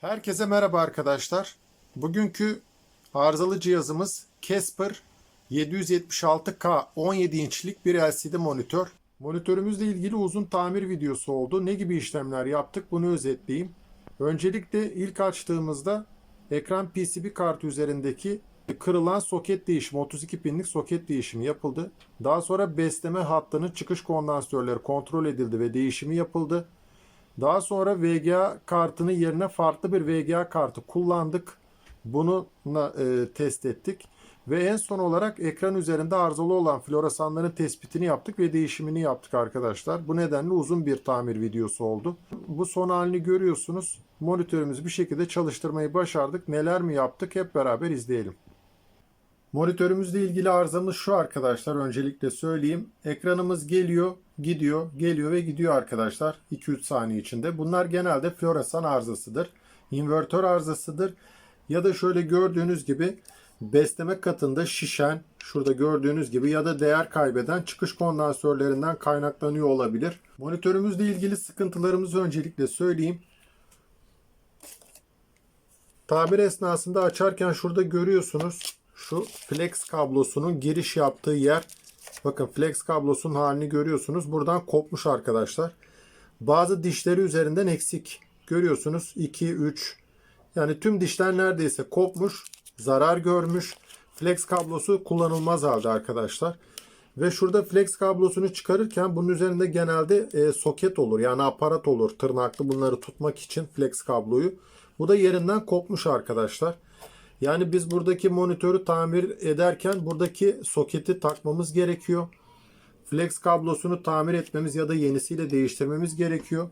Herkese merhaba arkadaşlar. Bugünkü arızalı cihazımız Casper 776K 17 inçlik bir LCD monitör. Monitörümüzle ilgili uzun tamir videosu oldu. Ne gibi işlemler yaptık bunu özetleyeyim. Öncelikle ilk açtığımızda ekran PCB kartı üzerindeki kırılan soket değişimi 32 pinlik soket değişimi yapıldı. Daha sonra besleme hattının çıkış kondansatörleri kontrol edildi ve değişimi yapıldı. Daha sonra VGA kartını yerine farklı bir VGA kartı kullandık. Bunu e, test ettik. Ve en son olarak ekran üzerinde arızalı olan floresanların tespitini yaptık ve değişimini yaptık arkadaşlar. Bu nedenle uzun bir tamir videosu oldu. Bu son halini görüyorsunuz. Monitörümüzü bir şekilde çalıştırmayı başardık. Neler mi yaptık hep beraber izleyelim. Monitörümüzle ilgili arızamız şu arkadaşlar. Öncelikle söyleyeyim. Ekranımız geliyor, gidiyor, geliyor ve gidiyor arkadaşlar. 2-3 saniye içinde. Bunlar genelde floresan arızasıdır. İnvertör arızasıdır. Ya da şöyle gördüğünüz gibi besleme katında şişen, şurada gördüğünüz gibi ya da değer kaybeden çıkış kondansörlerinden kaynaklanıyor olabilir. Monitörümüzle ilgili sıkıntılarımızı öncelikle söyleyeyim. Tabir esnasında açarken şurada görüyorsunuz şu flex kablosunun giriş yaptığı yer. Bakın flex kablosunun halini görüyorsunuz. Buradan kopmuş arkadaşlar. Bazı dişleri üzerinden eksik. Görüyorsunuz 2, 3. Yani tüm dişler neredeyse kopmuş. Zarar görmüş. Flex kablosu kullanılmaz halde arkadaşlar. Ve şurada flex kablosunu çıkarırken bunun üzerinde genelde e, soket olur. Yani aparat olur. Tırnaklı bunları tutmak için flex kabloyu. Bu da yerinden kopmuş arkadaşlar. Yani biz buradaki monitörü tamir ederken buradaki soketi takmamız gerekiyor. Flex kablosunu tamir etmemiz ya da yenisiyle değiştirmemiz gerekiyor.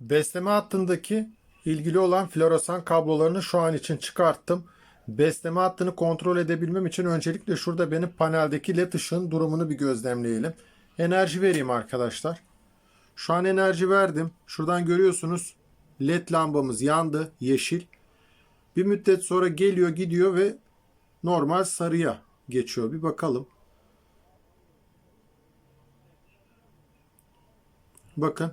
Besleme hattındaki ilgili olan floresan kablolarını şu an için çıkarttım. Besleme hattını kontrol edebilmem için öncelikle şurada benim paneldeki led ışığın durumunu bir gözlemleyelim. Enerji vereyim arkadaşlar. Şu an enerji verdim. Şuradan görüyorsunuz led lambamız yandı yeşil. Bir müddet sonra geliyor gidiyor ve normal sarıya geçiyor. Bir bakalım. Bakın.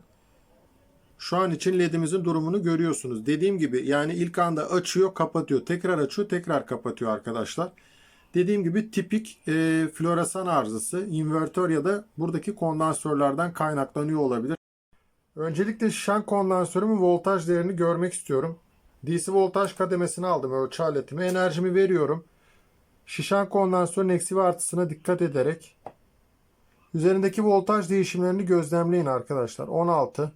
Şu an için ledimizin durumunu görüyorsunuz. Dediğim gibi yani ilk anda açıyor kapatıyor. Tekrar açıyor tekrar kapatıyor arkadaşlar. Dediğim gibi tipik e, floresan arızası invertör ya da buradaki kondansörlerden kaynaklanıyor olabilir. Öncelikle şişen kondansörümün voltaj değerini görmek istiyorum. DC voltaj kademesini aldım ölçü aletimi. Enerjimi veriyorum. Şişen kondansörün eksi ve artısına dikkat ederek üzerindeki voltaj değişimlerini gözlemleyin arkadaşlar. 16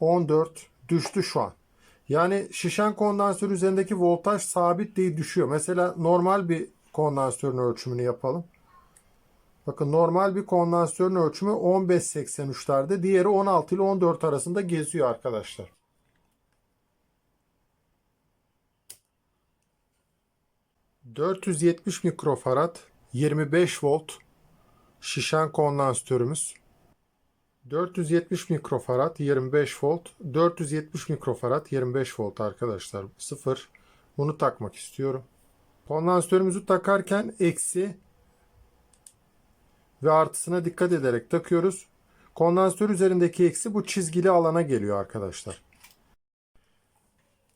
14 düştü şu an. Yani şişen kondansör üzerindeki voltaj sabit değil düşüyor. Mesela normal bir kondansörün ölçümünü yapalım. Bakın normal bir kondansatörün ölçümü 15.83'lerde. Diğeri 16 ile 14 arasında geziyor arkadaşlar. ...470 mikrofarad... ...25 volt... ...şişen kondansatörümüz... ...470 mikrofarad... ...25 volt... ...470 mikrofarad... ...25 volt arkadaşlar... ...sıfır... ...bunu takmak istiyorum... ...kondansatörümüzü takarken... ...eksi ve artısına dikkat ederek takıyoruz. Kondansatör üzerindeki eksi bu çizgili alana geliyor arkadaşlar.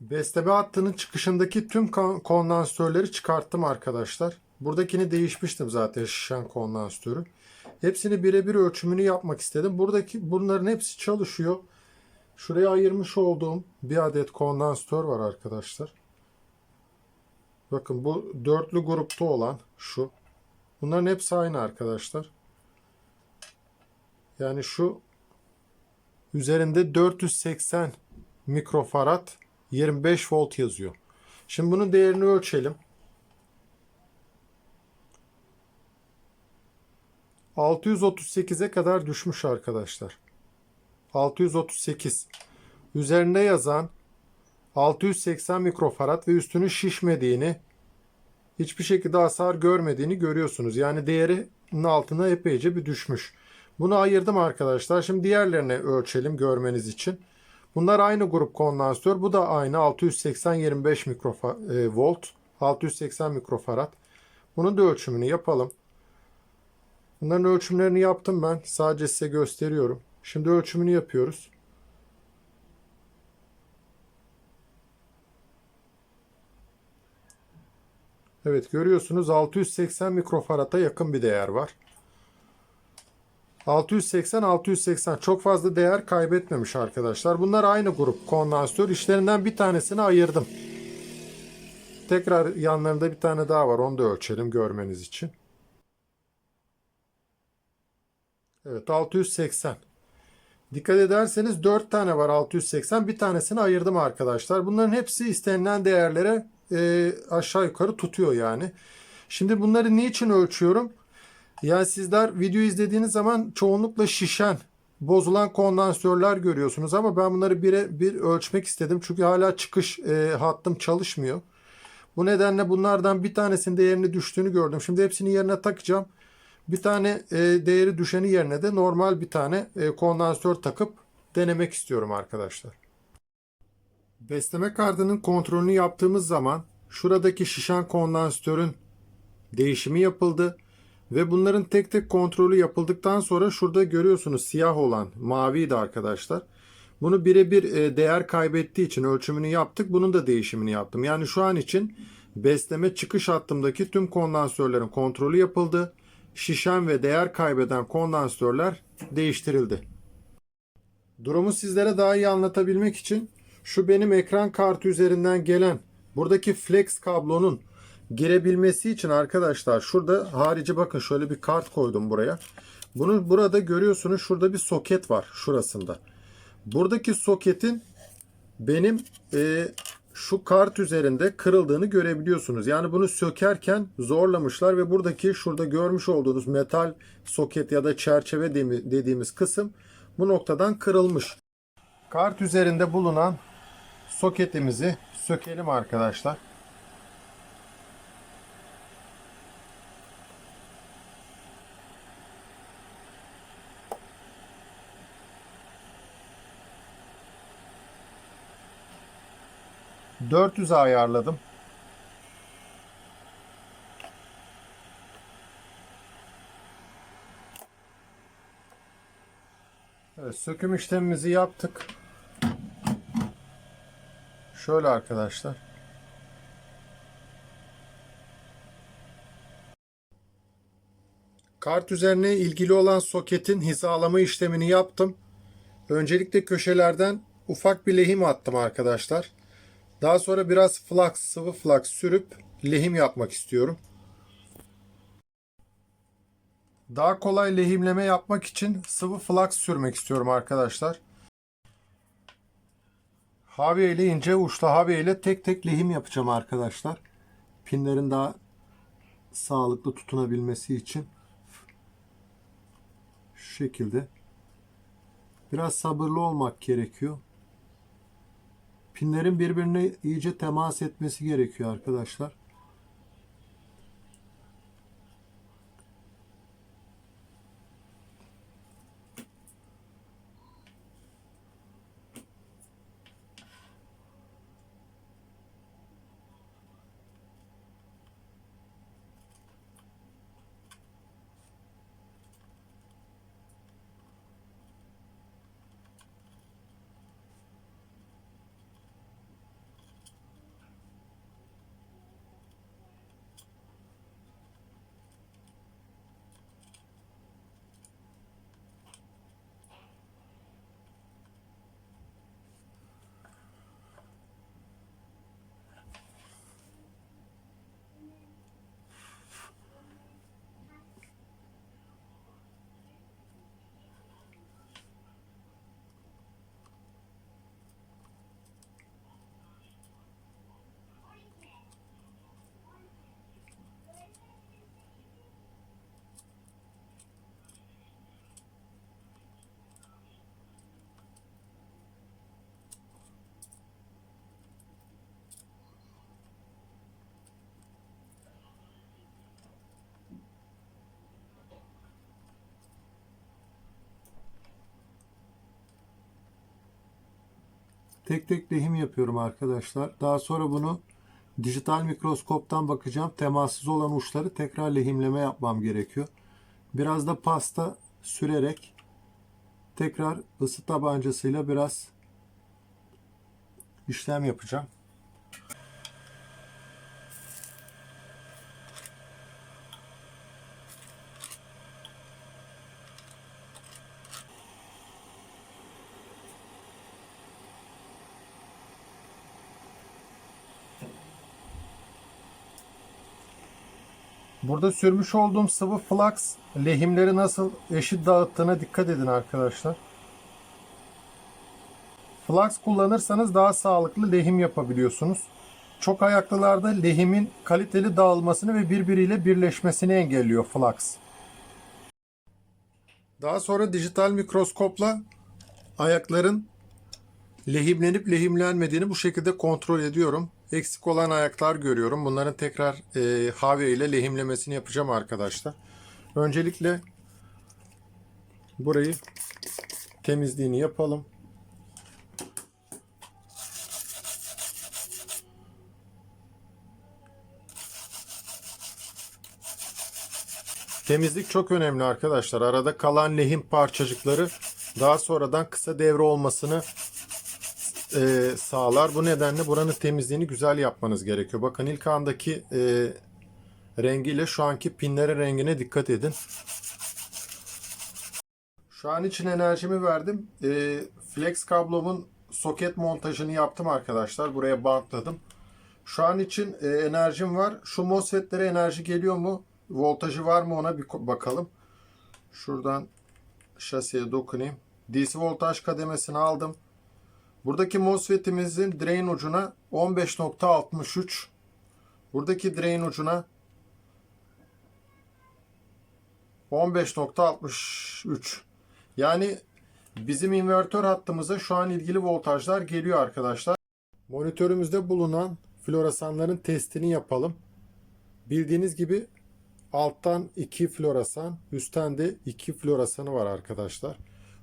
Besleme hattının çıkışındaki tüm kondansatörleri çıkarttım arkadaşlar. Buradakini değişmiştim zaten şişen kondansatörü. Hepsini birebir ölçümünü yapmak istedim. Buradaki bunların hepsi çalışıyor. Şuraya ayırmış olduğum bir adet kondansatör var arkadaşlar. Bakın bu dörtlü grupta olan şu. Bunların hepsi aynı arkadaşlar. Yani şu üzerinde 480 mikrofarad 25 volt yazıyor. Şimdi bunun değerini ölçelim. 638'e kadar düşmüş arkadaşlar. 638. Üzerinde yazan 680 mikrofarad ve üstünün şişmediğini hiçbir şekilde hasar görmediğini görüyorsunuz. Yani değerinin altına epeyce bir düşmüş. Bunu ayırdım arkadaşlar. Şimdi diğerlerini ölçelim görmeniz için. Bunlar aynı grup kondansatör. Bu da aynı 680 25 mikrovolt. 680 mikrofarad. Bunun da ölçümünü yapalım. Bunların ölçümlerini yaptım ben. Sadece size gösteriyorum. Şimdi ölçümünü yapıyoruz. Evet görüyorsunuz 680 mikrofarata yakın bir değer var. 680 680 çok fazla değer kaybetmemiş arkadaşlar. Bunlar aynı grup kondansatör. İşlerinden bir tanesini ayırdım. Tekrar yanlarında bir tane daha var. Onu da ölçelim görmeniz için. Evet 680. Dikkat ederseniz 4 tane var 680. Bir tanesini ayırdım arkadaşlar. Bunların hepsi istenilen değerlere e, aşağı yukarı tutuyor yani. Şimdi bunları niçin ölçüyorum? Yani sizler video izlediğiniz zaman çoğunlukla şişen, bozulan kondansatörler görüyorsunuz ama ben bunları bire bir ölçmek istedim. Çünkü hala çıkış e, hattım çalışmıyor. Bu nedenle bunlardan bir tanesinin değerini düştüğünü gördüm. Şimdi hepsini yerine takacağım. Bir tane e, değeri düşeni yerine de normal bir tane e, kondansatör takıp denemek istiyorum arkadaşlar. Besleme kartının kontrolünü yaptığımız zaman şuradaki şişen kondansatörün değişimi yapıldı. Ve bunların tek tek kontrolü yapıldıktan sonra şurada görüyorsunuz siyah olan maviydi arkadaşlar. Bunu birebir e, değer kaybettiği için ölçümünü yaptık. Bunun da değişimini yaptım. Yani şu an için besleme çıkış hattımdaki tüm kondansatörlerin kontrolü yapıldı. Şişen ve değer kaybeden kondansatörler değiştirildi. Durumu sizlere daha iyi anlatabilmek için şu benim ekran kartı üzerinden gelen buradaki flex kablonun girebilmesi için arkadaşlar şurada harici bakın şöyle bir kart koydum buraya. Bunu burada görüyorsunuz şurada bir soket var şurasında. Buradaki soketin benim e, şu kart üzerinde kırıldığını görebiliyorsunuz. Yani bunu sökerken zorlamışlar ve buradaki şurada görmüş olduğunuz metal soket ya da çerçeve dediğimiz kısım bu noktadan kırılmış. Kart üzerinde bulunan soketimizi sökelim arkadaşlar. Dört yüze ayarladım. Evet, söküm işlemimizi yaptık. Şöyle arkadaşlar. Kart üzerine ilgili olan soketin hizalama işlemini yaptım. Öncelikle köşelerden ufak bir lehim attım arkadaşlar. Daha sonra biraz flux, sıvı flux sürüp lehim yapmak istiyorum. Daha kolay lehimleme yapmak için sıvı flux sürmek istiyorum arkadaşlar. Havya ile ince uçlu havya ile tek tek lehim yapacağım arkadaşlar. Pinlerin daha sağlıklı tutunabilmesi için. Şu şekilde. Biraz sabırlı olmak gerekiyor. Pinlerin birbirine iyice temas etmesi gerekiyor arkadaşlar. Tek tek lehim yapıyorum arkadaşlar. Daha sonra bunu dijital mikroskoptan bakacağım. Temassız olan uçları tekrar lehimleme yapmam gerekiyor. Biraz da pasta sürerek tekrar ısı tabancasıyla biraz işlem yapacağım. Burada sürmüş olduğum sıvı flux lehimleri nasıl eşit dağıttığına dikkat edin arkadaşlar. Flux kullanırsanız daha sağlıklı lehim yapabiliyorsunuz. Çok ayaklılarda lehimin kaliteli dağılmasını ve birbiriyle birleşmesini engelliyor flux. Daha sonra dijital mikroskopla ayakların lehimlenip lehimlenmediğini bu şekilde kontrol ediyorum. Eksik olan ayaklar görüyorum. Bunların tekrar e, havya ile lehimlemesini yapacağım arkadaşlar. Öncelikle burayı temizliğini yapalım. Temizlik çok önemli arkadaşlar. Arada kalan lehim parçacıkları daha sonradan kısa devre olmasını e, sağlar. Bu nedenle buranın temizliğini güzel yapmanız gerekiyor. Bakın ilk andaki e, rengiyle şu anki pinlerin rengine dikkat edin. Şu an için enerjimi verdim. E, flex kablomun soket montajını yaptım arkadaşlar. Buraya bantladım. Şu an için e, enerjim var. Şu MOSFET'lere enerji geliyor mu? Voltajı var mı ona bir bakalım. Şuradan şasiye dokunayım. DC voltaj kademesini aldım. Buradaki MOSFET'imizin drain ucuna 15.63. Buradaki drain ucuna 15.63. Yani bizim invertör hattımıza şu an ilgili voltajlar geliyor arkadaşlar. Monitörümüzde bulunan floresanların testini yapalım. Bildiğiniz gibi alttan 2 floresan, üstten de 2 floresanı var arkadaşlar.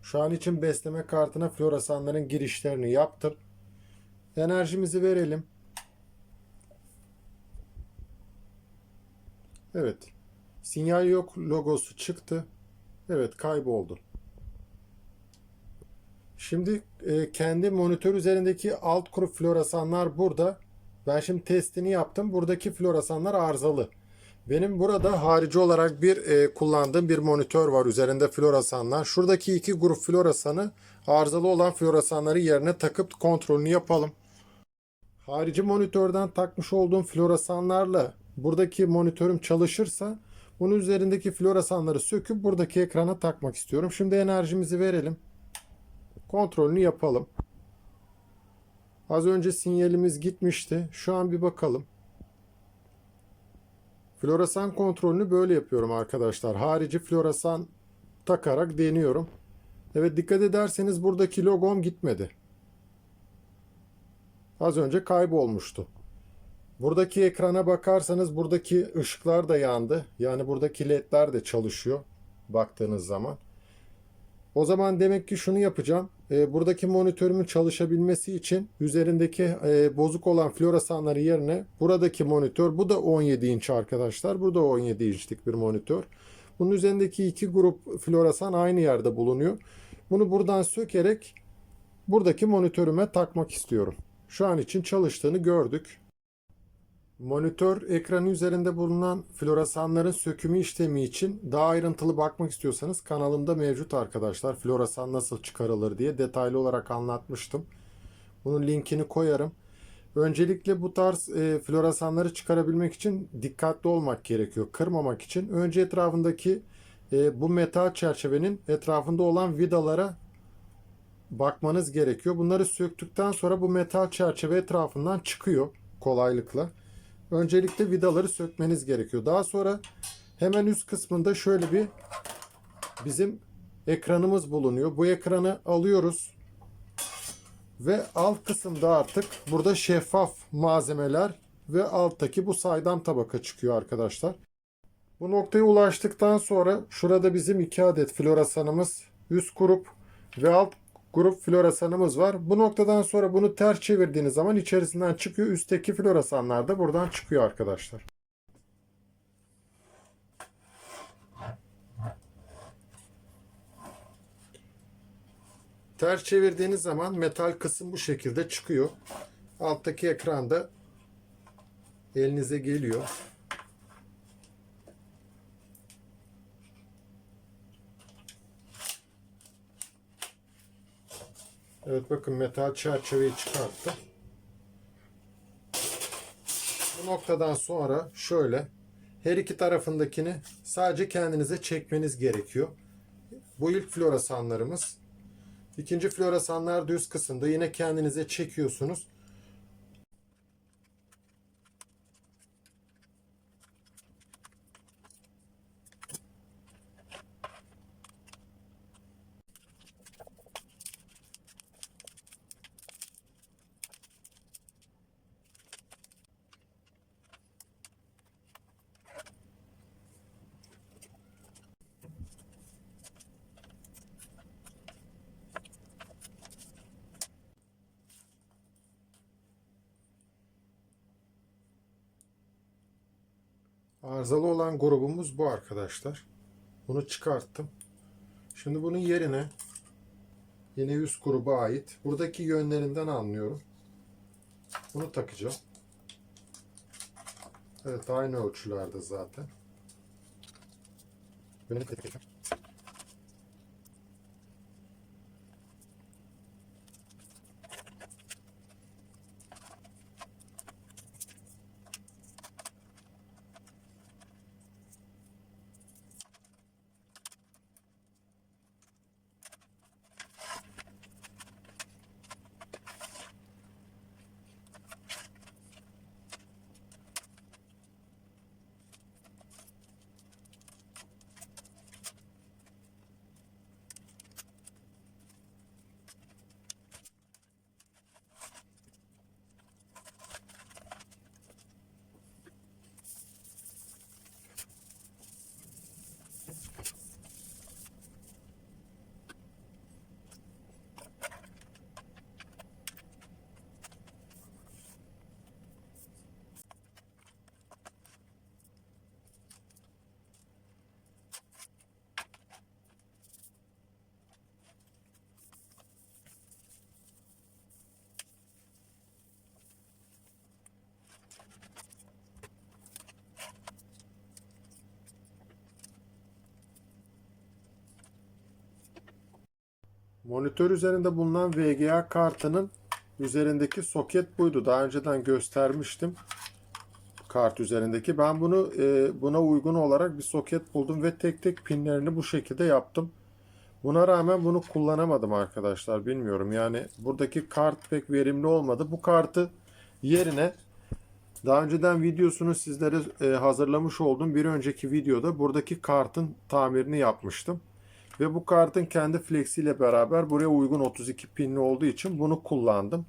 Şu an için besleme kartına floresanların girişlerini yaptım. Enerjimizi verelim. Evet. Sinyal yok logosu çıktı. Evet kayboldu. Şimdi e, kendi monitör üzerindeki alt grup floresanlar burada. Ben şimdi testini yaptım. Buradaki floresanlar arızalı. Benim burada harici olarak bir e, kullandığım bir monitör var. Üzerinde floresanlar. Şuradaki iki grup floresanı arızalı olan floresanları yerine takıp kontrolünü yapalım. Harici monitörden takmış olduğum floresanlarla buradaki monitörüm çalışırsa bunun üzerindeki floresanları söküp buradaki ekrana takmak istiyorum. Şimdi enerjimizi verelim. Kontrolünü yapalım. Az önce sinyalimiz gitmişti. Şu an bir bakalım. Floresan kontrolünü böyle yapıyorum arkadaşlar. Harici floresan takarak deniyorum. Evet dikkat ederseniz buradaki logom gitmedi. Az önce kaybolmuştu. Buradaki ekrana bakarsanız buradaki ışıklar da yandı. Yani buradaki ledler de çalışıyor baktığınız zaman. O zaman demek ki şunu yapacağım. E, buradaki monitörümün çalışabilmesi için üzerindeki e, bozuk olan floresanları yerine buradaki monitör bu da 17 inç arkadaşlar. Bu da 17 inçlik bir monitör. Bunun üzerindeki iki grup floresan aynı yerde bulunuyor. Bunu buradan sökerek buradaki monitörüme takmak istiyorum. Şu an için çalıştığını gördük. Monitör ekranı üzerinde bulunan floresanların sökümü işlemi için daha ayrıntılı bakmak istiyorsanız kanalımda mevcut arkadaşlar. Floresan nasıl çıkarılır diye detaylı olarak anlatmıştım. Bunun linkini koyarım. Öncelikle bu tarz e, floresanları çıkarabilmek için dikkatli olmak gerekiyor. Kırmamak için önce etrafındaki e, bu metal çerçevenin etrafında olan vidalara bakmanız gerekiyor. Bunları söktükten sonra bu metal çerçeve etrafından çıkıyor kolaylıkla. Öncelikle vidaları sökmeniz gerekiyor. Daha sonra hemen üst kısmında şöyle bir bizim ekranımız bulunuyor. Bu ekranı alıyoruz. Ve alt kısımda artık burada şeffaf malzemeler ve alttaki bu saydam tabaka çıkıyor arkadaşlar. Bu noktaya ulaştıktan sonra şurada bizim iki adet floresanımız üst grup ve alt grup floresanımız var. Bu noktadan sonra bunu ters çevirdiğiniz zaman içerisinden çıkıyor. Üstteki floresanlar da buradan çıkıyor arkadaşlar. Ters çevirdiğiniz zaman metal kısım bu şekilde çıkıyor. Alttaki ekranda elinize geliyor. Evet bakın metal çerçeveyi çıkarttı. Bu noktadan sonra şöyle her iki tarafındakini sadece kendinize çekmeniz gerekiyor. Bu ilk floresanlarımız. İkinci floresanlar düz kısımda yine kendinize çekiyorsunuz. Arızalı olan grubumuz bu arkadaşlar. Bunu çıkarttım. Şimdi bunun yerine yine üst gruba ait. Buradaki yönlerinden anlıyorum. Bunu takacağım. Evet aynı ölçülerde zaten. Böyle takacağım. Monitör üzerinde bulunan VGA kartının üzerindeki soket buydu. Daha önceden göstermiştim. Kart üzerindeki. Ben bunu e, buna uygun olarak bir soket buldum ve tek tek pinlerini bu şekilde yaptım. Buna rağmen bunu kullanamadım arkadaşlar. Bilmiyorum yani buradaki kart pek verimli olmadı. Bu kartı yerine daha önceden videosunu sizlere e, hazırlamış olduğum bir önceki videoda buradaki kartın tamirini yapmıştım. Ve bu kartın kendi flexiyle beraber buraya uygun 32 pinli olduğu için bunu kullandım.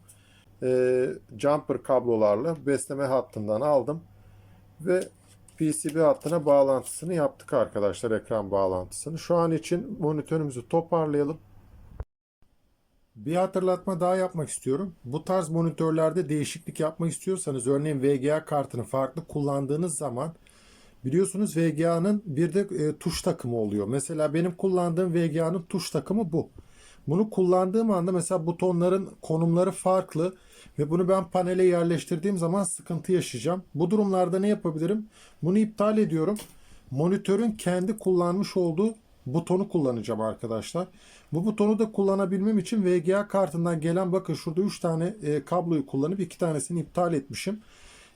Ee, jumper kablolarla besleme hattından aldım. Ve PCB hattına bağlantısını yaptık arkadaşlar ekran bağlantısını. Şu an için monitörümüzü toparlayalım. Bir hatırlatma daha yapmak istiyorum. Bu tarz monitörlerde değişiklik yapmak istiyorsanız örneğin VGA kartını farklı kullandığınız zaman Biliyorsunuz VGA'nın bir de e, tuş takımı oluyor. Mesela benim kullandığım VGA'nın tuş takımı bu. Bunu kullandığım anda mesela butonların konumları farklı ve bunu ben panele yerleştirdiğim zaman sıkıntı yaşayacağım. Bu durumlarda ne yapabilirim? Bunu iptal ediyorum. Monitörün kendi kullanmış olduğu butonu kullanacağım arkadaşlar. Bu butonu da kullanabilmem için VGA kartından gelen bakın şurada 3 tane e, kabloyu kullanıp 2 tanesini iptal etmişim.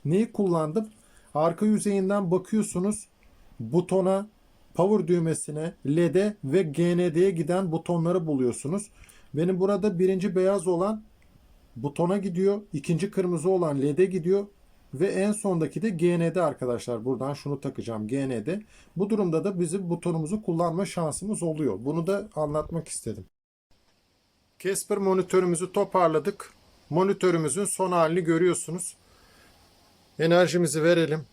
Neyi kullandım? Arka yüzeyinden bakıyorsunuz butona, power düğmesine, LED'e ve GND'ye giden butonları buluyorsunuz. Benim burada birinci beyaz olan butona gidiyor. ikinci kırmızı olan LED'e gidiyor. Ve en sondaki de GND arkadaşlar. Buradan şunu takacağım GND. Bu durumda da bizim butonumuzu kullanma şansımız oluyor. Bunu da anlatmak istedim. Casper monitörümüzü toparladık. Monitörümüzün son halini görüyorsunuz. Enerjimizi verelim.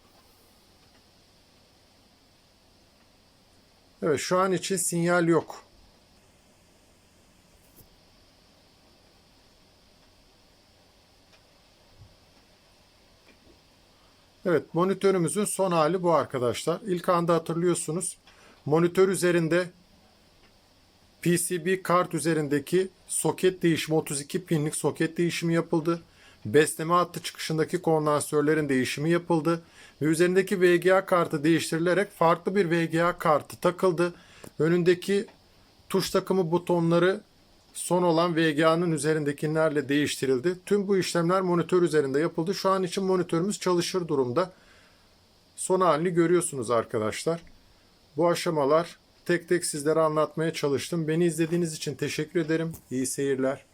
Evet şu an için sinyal yok. Evet monitörümüzün son hali bu arkadaşlar. İlk anda hatırlıyorsunuz. Monitör üzerinde PCB kart üzerindeki soket değişimi 32 pinlik soket değişimi yapıldı. Besleme hattı çıkışındaki kondansörlerin değişimi yapıldı ve üzerindeki VGA kartı değiştirilerek farklı bir VGA kartı takıldı. Önündeki tuş takımı butonları son olan VGA'nın üzerindekilerle değiştirildi. Tüm bu işlemler monitör üzerinde yapıldı. Şu an için monitörümüz çalışır durumda. Son halini görüyorsunuz arkadaşlar. Bu aşamalar tek tek sizlere anlatmaya çalıştım. Beni izlediğiniz için teşekkür ederim. İyi seyirler.